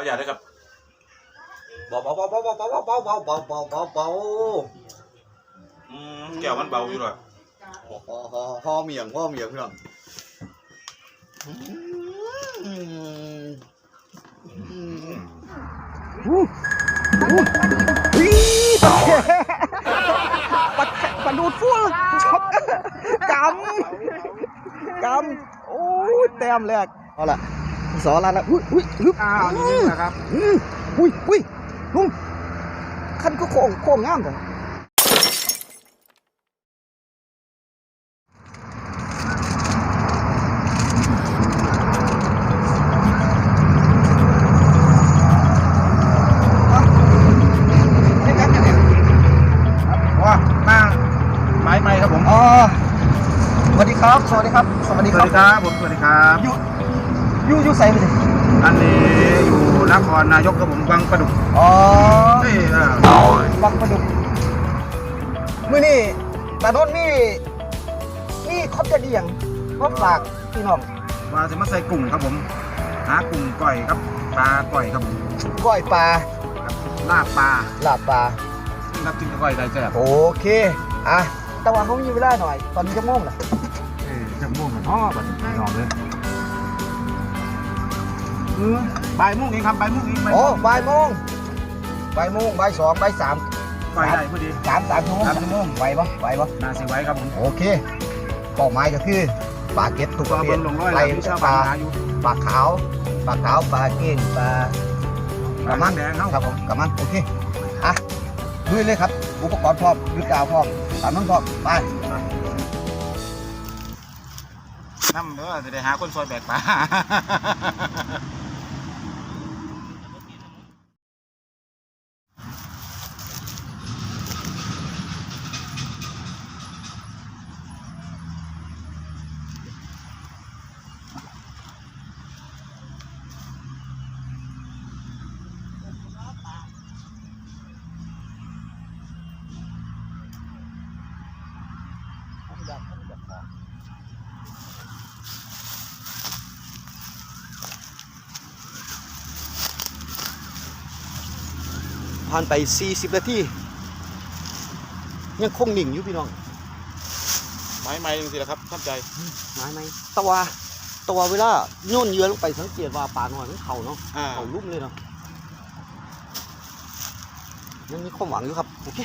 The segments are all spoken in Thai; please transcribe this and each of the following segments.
ขออย่าตด้วยครับเบาเบาเบาเบาเบาเบาเบาเบาเบาเบาเบาเบาอืมแก้วมันเบาอยู่หรอห่อห่อห่อห่อเมียงห่อเมียงพี่น้องอืมอืมอีปลาแค่ปลาแค่ปลาดูดฟุ้งช็อกกำกำโอ้ยแต้มแรกเอาละ สอแล้วนะอุ้ยอุ้ยลุกอ้าวนี่นี่นะครับอืมอุ้ยอุ้ยลุงคันก็โค้งโค้งงามจังเฮ็ดหยังกันเนี่ยว่ามาไม้ไม้ครับผมอ๋อสวัสดีครับ สวัสดีครับ สวัสดีสควัรัสบดีครับ ผม สวัสดีครับ อยู่อ ยู่อยู่ใส่ไปสิอันนี้อยู่นครนายกครับผมวังประดุกอ๋อเอ้ยเออบักประดุกมื้อนี้ตาโดนมีมีครบจะดีอย่างมาฝากพี่น้องมาจะมาใส่กุ้งครับผมหากุ้งก่อยครับปลาก่อยครับผมก้อยปลาครับลาบปลาลาบปลาครับจิ้มกับก้อยได้แซ่บโอเคอะแต่ว่าเขามีเวลาหน่อย ตอนนี้จะโมงละเอ้ยจะม่วงกันอ๋อบัดนี้ยอมเลยเออบ่ายโมงเองครับบ่ายโมงเองบ่ายโอ้โมงบ่ายโมงบ่ายโมงบ่ายสองบ่ายสามก้อยได้พอดี สามสามชั่วโมงสามชั่วโมง ไหวปะไหวปะนาสิไว้ครับผมโอเคเป้าหมายก็คือปลาเก็ตทุกปก็ระเภเบิ่ทงลงร้อยไล่แล้วที่ชาวปบ้าลานหาอยู่ปลาขาวปลาขาวปลาเก้งปลาปลามันแดงเนาะครับผมกำมันโอเคอะลุยเลยครับ อุปกรณ์พร้อมยุดดาวพร้อมตามนั้นพร้อมไป น้ำเด้อจะได้หาคนซอยแบกปลา ผ่านไป 40 นาทียังคงนิ่งอยู่พี่น้องไม้ไม้จริงๆนะครับท่านใจหมายไหมแตะวาแตะวาเวลาโยนเหยื่อลงไปสังเกตว่าปลาหน่อยมันเข่าเนาะอ่าเข่าลุ่มเลยเนาะยังมีความหวังอยู่ครับโอเค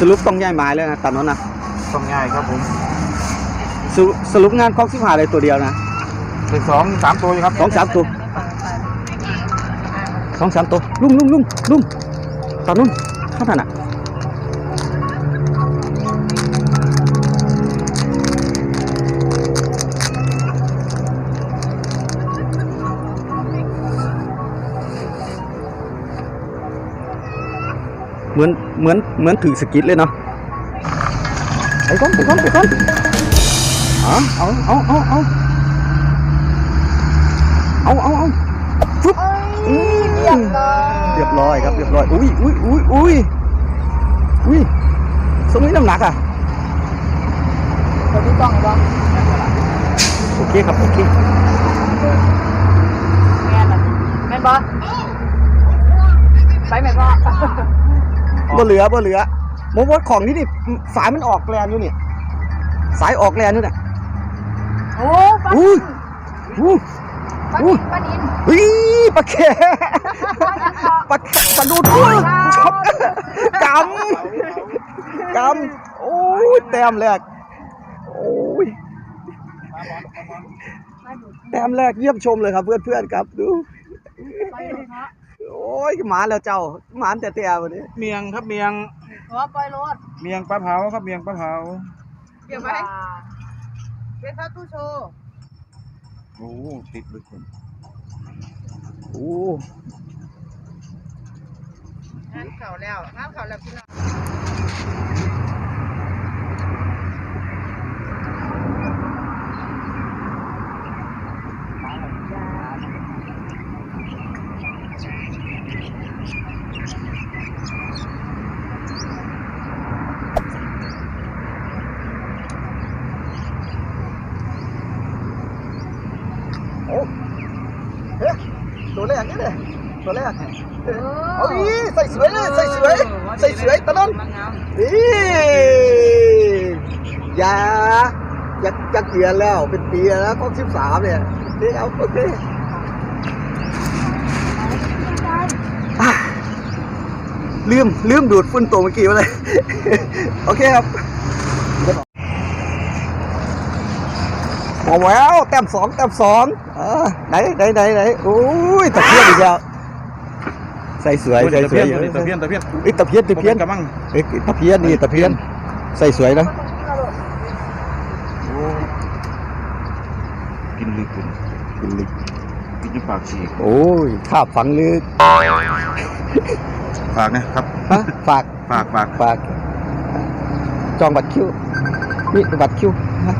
สรุปต้องย้ายหมายแล้วนะตามนั้นนะ ต้องง่ายครับผมสรุปสรุปงานคอกสิบหาเลยตัวเดียวนะเป็นสองสามตัวอยู่ครับสองสามตัวสองสามตัวลุ่มลุ่มลุ่มลุ่มตอนนู้นข้างถนัดเหมือนเหมือนเหมือนถือสกิดเลยเนาะ ไปก่อนไปก่อนไปก่อนเอาเอาเอาเอาเอาเอาเอาเอาฟึบอืมเรียบร้อยครับเรียบร้อยอุ้ยอุ้ยอุ้ยอุ้ยอุ้ยสมนี้น้ำหนักอะคนที่ต้องบ้างโอเคครับโอเคแม่นอะแม่นบอไปแม่นบอบ่เหลือบ่เหลือ โมว่าของนี่นี่สายมันออกแลนอยู่นี่ สายออกแลนอยู่เนี่ยโอ้ปลาอุ้ยอุ้ยปลาดินปลาดินอุ้ยปลาแค่ปลาแค่ปลาดูดฟุ้งช็อกกำกำโอ้ยแต้มแรกโอ้ยแต้มแรกเยี่ยมชมเลยครับเพื่อนๆครับดูไปรถเนาะโอ้ยหมาแล้วเจ้าหมานแต่แต่วันนี้ เมียงครับเมียง หัวปล่อยรถเมียงปลาเผาครับเมียงปลาเผาเดี๋ยวไปเป็นพระตู้โชว์โอ้ติดเลยคนโอ้งานเข่าแล้วงานเข่าแล้วพี่น้อง ตัวแรกเอาอีใส่สวยเลยใส่สวยใส่สวยตะนนนี่อย่า อยากอยากเกียนแล้วเป็นปีแล้วกล้องสิบสามเนี่ยโอเคเอาโอเคอะลืมลืมดูดฝุ่นตัวเมื่อกี้มาเลย โอเคครับโอ้แววแต้มสองแต้มสองเออไหนไหนไหนไหนโอ้ยตะเพียนอีกแล้วใส่สวยใส่สวยตะเพียนตะเพียนเอ้ยตะเพียนตะเพียนกระมังเอ้ยตะเพียนนี่ตะเพียนใส่สวยนะ กินลึกคุณกินลึกกินที่ปากฉีกโอ้ยข้าบฝังลึกฝากนะครับฮะฝากฝากฝากฝากจองบัตรคิวนี่บัตรคิวนะ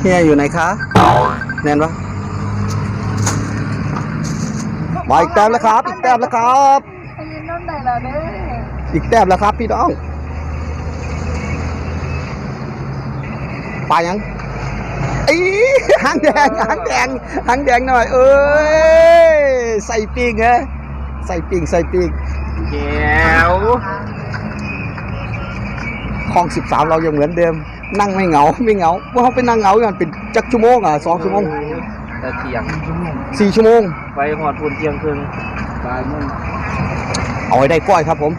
เฮียอยู่ไหนคะ แน่นปะมาอีกแต้มแล้วครับ อีกแต้มแล้วครับไปยื นนั่นไหนล่ะเนี่ยอีกแต้มแล้วครับ พี่น้องปลายังอีหางแดงหางแดงหางแดงหน่อย เอ้ยใส่ปีกฮะใส่ปีกใส่ปีกแก้วคลองสิบสามเรายังเหมือนเดิม นั่งไม่เหงาไม่เหงาว่าเขาไปนั่งเหงากันเป็นจักชั่วโมงอะสองชั่วโมงแต่เที่ยงสี่ชั่วโมงไปหอดทุนเที่ยงคืนบ่ายโมง เอาให้ได้ก้อยครับผม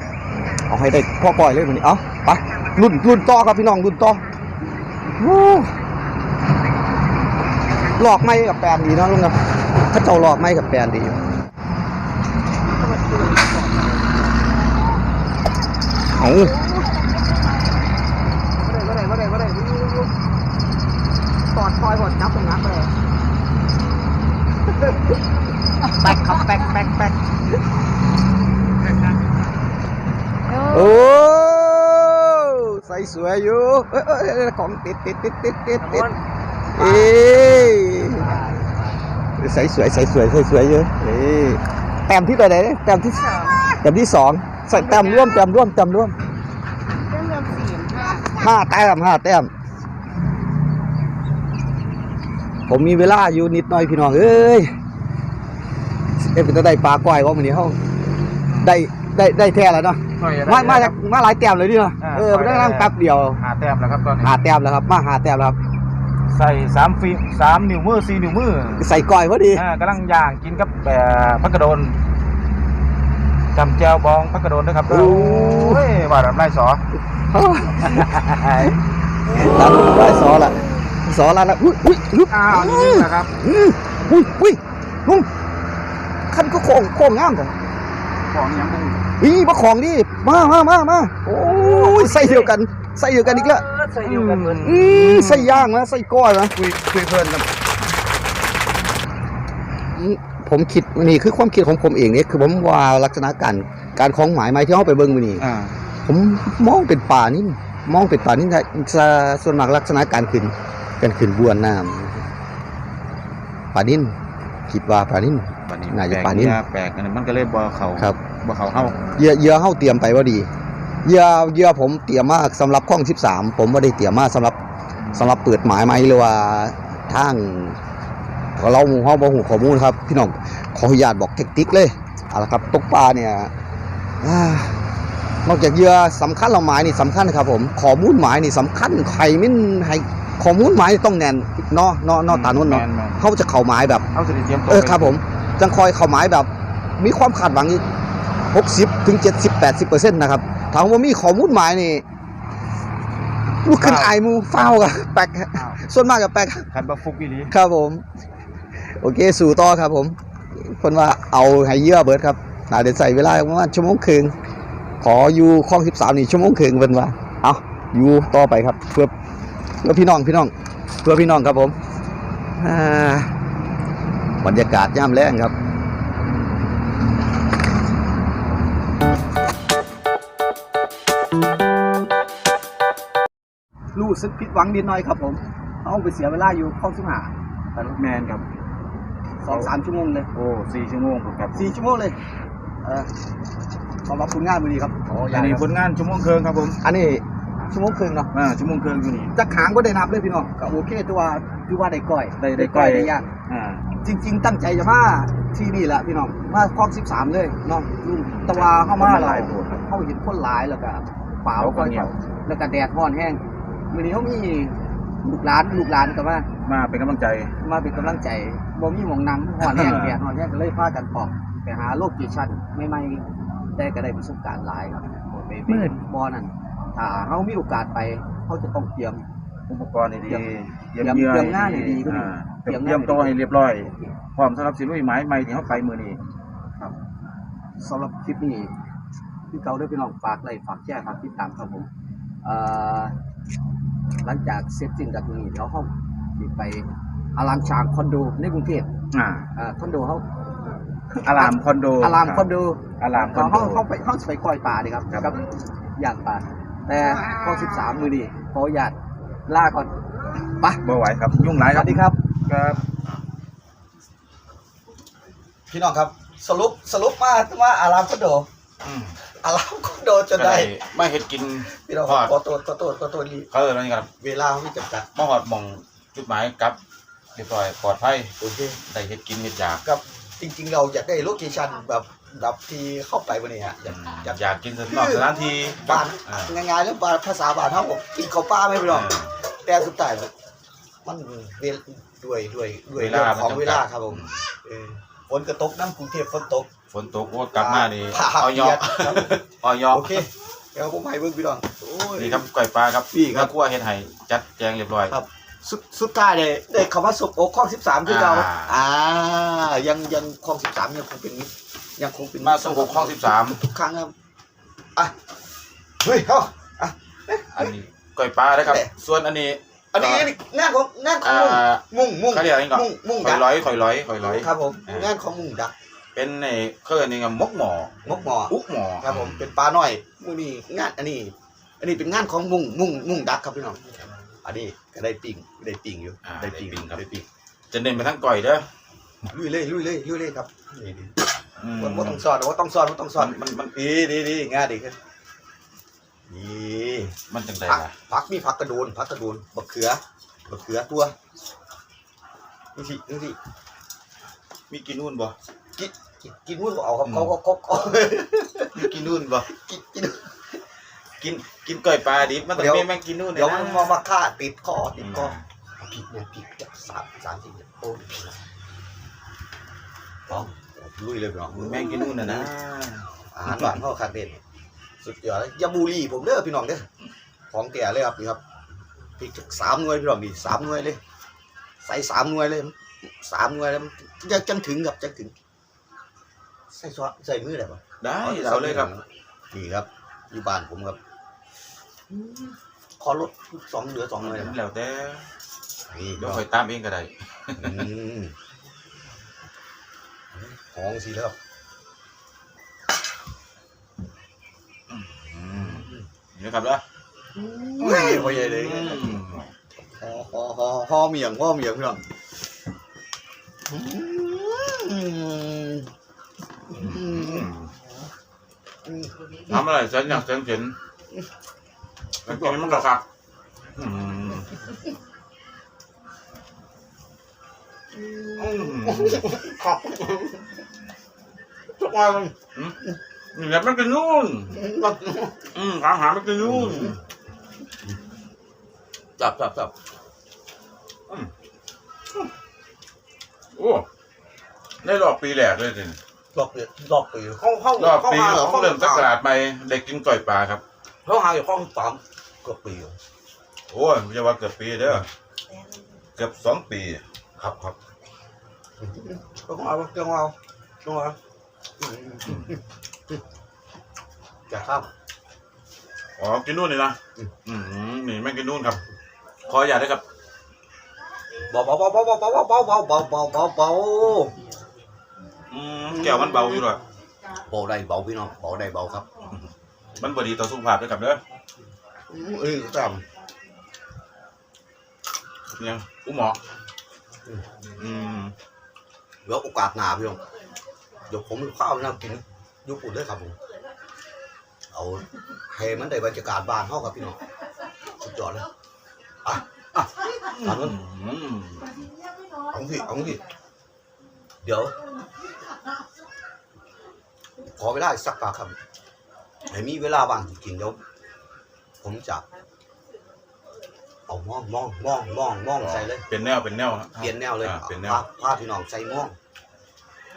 เอาให้ได้พ่อก้อยเลยวันนี้ เอาไปรุ่นรุ่นต่อครับพี่น้องรุ่นต่อหลอกไม้กับแปนดีเนาะลุงครับถ้าเจ้าหลอกไม้กับแปนดีเอาปอดคอยปอดจับตรงนั้นเลยแป๊กครับแป๊กแป๊กแป๊กเออ โอ้ใส่สวยอยู่เอ้ยเอ้ยเอ้ยของติดติดติดติดติดติดเอ้ยใส่สวยใส่สวยใส่สวยเยอะเอ้ยแต้มที่ตัวไหนเนี่ยแต้มที่แต้มที่สองใส่แต้มร่วมแต้มร่วมแต้มร่วมเรื่องเงินสี่ค่ะห้าแต้มห้าแต้มผมมีเวลาอยู่นิดหน่อยพี่น้องเอ้ยเอ้ยเป็นตาได้ปลาก้อยว่ามันนี้เขาได้ ได้ได้แท้แล้วเนาะมามาจากมาหลายแต้มเลยดิเนาะอ่าเออมาได้นั่งแป๊บเดียวหาแต้มแล้วครับตอนนี้หาแต้มแล้วครับมาหาแต้มแล้วครับใส่สามฟิสามนิ้วมือสี่นิ้วมือใส่ก้อยพอดีอ่ากำลังย่างกินกับเอ่อพักกระโดนจำแจวบองพักกระโดนด้วยครับโอ้ยว่าแบบไรสอตามได้สอละสอละนะอุ้ยอุ้ยลุกอ้าวนี่นึงนะครับอืมอุ้ยอุ้ยลุงขั้นก็โค้งโค้งงามของ ของยังไม่อีมาของดิมามามามาโอ้ยใส่เดียวกัน ใส่เดียวกันอีกแล้วใส่เดียวกันเหมือนอืมใส่ย่างนะใส่ก้อยนะคุยคุยเพลินครับอืมผมคิดนี่คือความคิดของผมเองเนี่ยคือผมว่าลักษณะการการคล้องหมายไม้ที่เขาไปเบิ้งมือนี่อ่าผมมองเป็นป่านิ่มองเป็นป่านิ่ซะส่วนมากลักษณะการขึ้นการขึ้นบวนน้ำป่านิ่คิดว่าป่านิ่ปานนี้น่าจะแปลกปานนี้เนี่ยแปลกอันนั้นมันก็เลยบ่เขาครับ บ่เขาเฮาเหยื่อเหยื่อเข้าเตรียมไปว่าดีเหยื่อเหยื่อผมเตรียมมากสำหรับข้อง13 ผมว่าได้เตรียมมากสำหรับสำหรับเปิดหมายไหมหรือว่าทางเราหมู่เฮาบ่ฮู้ข้อมูลครับ พี่น้องขออนุญาตบอกเทคนิคเลยเอาละครับตกปลาเนี่ยอ่านอกจากเหยื่อสำคัญเราหมายนี่สำคัญครับผมข้อมูลหมายนี่สำคัญใครมินให้ข้อมูลหมายนี่ต้องแน่นเนาะเนาะเนาะตานุ่นเนาะแม่แม่เขาจะเข้าหมายแบบเขาสิได้เตรียมตัวเออครับผมจังคอยเข้าหมายแบบ มีความคาดหวังอีก 60ถึง70 80เปอร์เซ็นต์นะครับถามว่ามีข้อมูลหมายนี่ลูกขึ้นอายหมูเฝ้าวกับแปลกส่วนมากกับแปลก คันบ่ฟุกอีหลีครับผม โอเคสู่ต่อครับผมคนว่าเอาให้เยื่อเบิร์ดครับน่าจะใส่เวลาประมาณชั่วโมงครึ่งขออยู่คลอง13นี่ชั่วโมงครึ่งเป็นว่าเอาอยู่ต่อไปครับ เพื่อเพื่อพี่น้องพี่น้อง เพื่อพี่น้องครับผมอ่าบรรยากาศย่ำแรงครับ รู้สึกผิดหวังนิดหน่อยครับผมเอาไปเสียเวลาอยู่ข้องสิบหาแมนครับสองสามชั่วโมงเลยโอ้สี่ชั่วโมงผมครับสี่ชั่วโมงเลยเออสำหรับผลงานมือดีครับอันนี้ผลงานชั่วโมงครึ่งครับผมอันนี้ชั่วโมงครึ่งเนาะอ่าชั่วโมงครึ่งอยู่นี่จะขางก็ได้นับเลยพี่น้องก็โอเคตัวาคือว่าได้ก้อยได้ได้ก้อยได้ย่างอ่าจริง ๆ ตั้งใจจะมาที่นี่แหละพี่น้องมาคลอง13เลยเนาะแตะวาเข้ามาหเราลายโพดครับเขาเห็นคนหลายแล้วก็เปล่าเขาก็ก็เงียบแล้วก็แดดร้อนแห้ง มื้อนี้เขามีลูกหลานลูกหลานก็มามาเป็นกำลังใจมาเป็นกำลังใจบ่มีหมองนั่งร้อนแห้งแดดร้อนแห้งก็เลยพากันออกไปหาโลเคชั่นใหม่ๆได้ก็ได้ประสบการณ์หลายครับไปไปมืด บ่อนั่นถ้าเฮามีโอกาสไปเขาจะต้องเตรียม อุปกรณ์ดีๆเตรียมเตรียมเหยื่อเตรียมงานให้ดีขึ้นอ่าเตเตรีรียยมมงานตัวให้เรียบร้อย พร้อมสำหรับสิลุยหมายใหม่ที่เขาไปมือนี้ครับสำหรับคลิปนี้พี่เกาด้วยพี่น้องฝากไลค์ฝากแชร์ฝากติดตามครับผมเอ่อ หลังจากเสร็จสิ้นจากตรงนี้เดี๋ยวเขาสิไปอารามช้างคอนโดในกรุงเทพอ่าอ่าคอนโดเขาอารามคอนโดอารามคอนโดอารามคอนเขาโดเขาเขาไปเขาสิไปก้อยป่าดีครับกับอย่างป่าแต่ข้อสิบสามมือดีขออนุญาตลาก่อนไปบ่ไหวครับ ยุ่งหลายสครัวับสดีครับครับ พี่น้องครับ สรุปสรุปมาว่าอารามคอนโดอืมอารามคอน โดจนก็ได้ได้ ไม่เฮ็ดกินพี่น้องทอดขอโทษขอโทษขอโทษรีเขาเอิ้นว่าหยังครับเวลาไม่จำกัดมาฮอดหม่องจุดหมายกลับเรียบร้อยปลอดภัยโอเคได้เฮ็ดกินเฮ็ดอยากกับจริง ๆ เราอยากได้โลเคชั่นแบบแบบที่เข้าไปวันนี้ฮะอยากอายอยากกอยากกินนอกสถานที่บ้านอ่าง่ายๆแล้วบ้านภาษาบ้านเฮาบอกกินข้าวปลาไหม่พี่น้องเออแต่สุดท้ายมันเวลด้วยด้วยด้วยเวลาเรื่องของมันจำกัดเวลาครับผมเออฝนกระตกน้ำกรุงเทพฝนตกฝ นตกโอ้กลับมานี่ผ่าเอายอเปียกครับ เอายอโอเคเดี๋ยวผมให้เบิ่งพี่น้องโอ้ย นี่ครับก้อยปลาครับนี่ครับ แม่ครัวเฮ็ดให้จัดแจงเรียบร้อย ครับ สุดสุดท้ายเลยได้คำว่าสุกอกข้องสิบสามคือเราอ่า อ่า ยังยังข้องสิบสามยังคงเป็นมิตรยังคงเป็นมาส่งหกข้องสิบสามทุกครั้งครับอะเฮ้ยเขาอะ อันนี้ก้อยปลานะครับแหละส่วนอันนี้ อันนี้นี่งานของงานของอ่า มุ่งมุ่งเขาเรียกอะไรก่อนมุ่งมุ่งข่อดัยกร้อยข่อยร้อยข่อยร้อย ครับผมอ่างงานของมุ่งดัก เป็นในเครื่องนี่กับมกหมอมกหมออุกหมอครับผมเป็นปลาหน่อยมุ่งนี่งานอันนี้ อันนี้เป็นงานของมุ่งมุ่งมุ่งดักครับพี่น้องอันนี้ก็ได้ปิ่งได้ปิ่งอยู่อ่าได้ปิ่งได้ปิ่งครับได้ปิ่งจะเน้นไปทั้งก่อยเด้อลุยเลยลุยเลยลุยเลยครับนี่ดีอืมว่าว่าต้องสอนว่าต้องสอนว่าต้องสอนมันมันดีดีดีง่ายดีขึ้นนี่มันจังไดผักล่ะผักมีผักกระโดนผักกระโดนบักเขือบักเขือตัวนี่สินี่สิมีกินนู่นบ่กิน กินกินวุ่นบ่เอาครับเขาเขาเขาเขามีกินนู่นบ่กินกินกินกินก่อยปลาดิบมันต้องเดี๋ยวมีแม่งกินนู่นเดี๋ยวนะมันมามาฆ่าติดคอติดคอเอาพริกเนี่ยพริกจากสามสามสี่เนี่ยโอ้ยพริกต้องลุยเลยพี่น้องแม่งกินนู่นน่ะนะอาหารหวานเข้าคักเด่นสุดยอดเลยอยาบูรีผมเด้อพี่น้องเด้อของแก่เลยครับนี่ครับพริกสามหน่วยพี่น้องดิสามหน่วยเลย ใส่สามหน่วยเลยสามหน่วยแล้วมันจะจังถึงครับจังถึงใส่ซอสใส่มือได้ปะได้เอาเลยครับ นี่ครับอยู่บ้านผมครับขอลดสองเหลือสองหน่วยได้ปะแล้วแต่นี่เดี๋ยวก็ค่อยตามเองก็ได้อืมหองสิแล้วอืมนี่นะครับเด้อเฮ้ยพ่อใหญ่เลยอืมหอหอหอหอเมียงหอเมียงพี่น้องอืมอืมอืม ทำอะไรเส้นอย่างเส้นเส้นแล้วกินมันก็คักอืมอืมขอบทุกวันนี่แหละมันกินนู่นอืมอาหารมันกินนู่นจับจับจับโอ้ได้รอบปีแรกเลยสิร อบเดือนรอบปีเข้าเข้ารอบเข้าปีหาเหรอเขาเริ่มตะกราดใหม่เด็กกินก่อยปลาครับเข้าหาอยู่ข้องสามเกือบปีเหรอโอ้ยจะว่าเกือบปีเด้อเกือบสองปี ครับครับต้องเอาต้องเอาต้องเอาจะข้ามอ๋อกินนู่นนี่นะอืมอืมนี่แม่งกินนู่นครับ ขออย่าตด้วยครับเบาเบาเบาเบาเบาเบาเบาเบาเบาเบาเบาเบาอืมแก้วมันเบาอยู่หรอเบาได้เบาพี่น้องเบาได้เบาครับ มันบดีต่อสุขภาพด้วยครับเด้อเออจเนี่ยอุ้มหมออืมำแล้วโอกาสหนาพี่น้องเดี๋ยวผมข้าวน่ากินอยุปุ่นเลยครับผมเอาให้มันได้บรรยากาศบ้านเฮาครับพี่น้องสุดยอดเลยอะอะตามนั้นอืมเอาสิเอาสิเดี๋ยวข อเวลาอีกสักปากครับให้มีเวลาว่างจริงๆเดี๋ยวผมจะเอาม่องม่องม่องม่องม่องใส่เลย เป็นแนวเป็นแนวครับเปลี่ยนแนวเลยอ่าเป็นแนว พาพาพี่น้องใส่ม่วง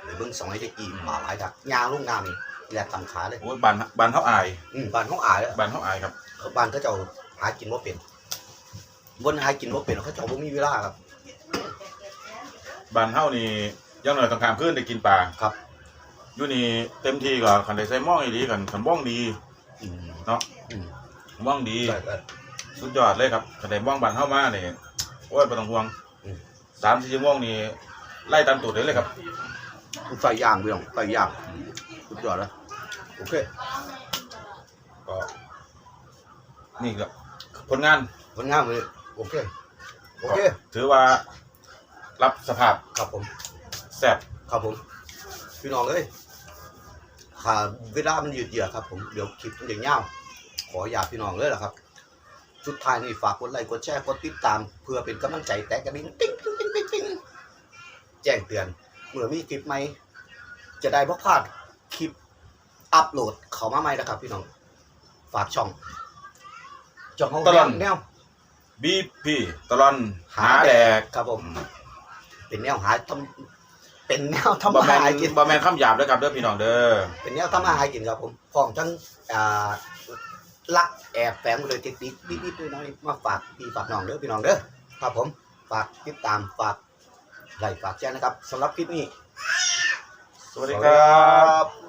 หรือเบิ่งสมัยตะกี้มาหลายดักยางลูกน้ำนี่แหลกตำขาเลยโอ้ยบานบานเท่าอายอืมบ้านเขาอายแล้วบานเท่าอายครับเขาบ้านเขาเจ้าหากินว่าเป็นบนหากินว่าเป็นเขาเจ้าบ่มีเวลาครับ บานเท่านี่อยังหน่อยต้องการขึ้นได้กินปลาครับ อยู่นี่เต็มที่ก็คันได้ใส่หม้องอีหลีกันคันบ้องดีอืมเนาะอืมบ้องดี ใช่ใช่สุดยอดเลยครับคันได้บ้องบานเท่ามาเนี่ยโอ้ยไม่ต้องห่วงอืม สามสี่ชั่วโมงนี่ไล่ตามตูดเลยเลยครับ ใส่ย่างพี่น้องใส่ย่างสุดยอดแล้วโอเคก็นี่ก็ผลงานผลงานเลยโอเคโอเคถือว่า รับสภาพครับผมแซ่บครับผม พี่น้องเลย ขาเวลามันยืดเยื้อครับผมเดี๋ยวคลิปมันอย่างเงี้ยาวขออยากพี่น้องเลยละครับสุดท้ายนี่ฝากกดไลค์กดแชร์กดติดตาม เพื่อเป็นกำลังใจแตะกระดิ่งติ๊งติ๊งติ๊งติ๊งติ๊งแจ้งเตือนเมื่อมีคลิปใหม่จะได้บ่พลาดคลิปอัปโหลดเข้ามาใหม่นะครับ พี่น้อง ฝากช่องช่องของแนวแนวบีพีตลอนหาแดกครับผมเป็นแนวหาทำ เป็นแนวทำบะมาแมนหากิน บะแมนข้ามหยาบด้วยครับเด้อพี่น้องเด้อ เป็นแนวทำมาหากินครับผมพร้อมทั้งอ่าลักแอบแฝงมาเลยเทคนิคนิดๆน้อยๆมาฝากพี่ฝากน้องเด้อพี่น้องเด้อครับผมฝากติดตามฝากไลค์ฝากแชร์นะครับสำหรับคลิปนี้ สวัสดีครับ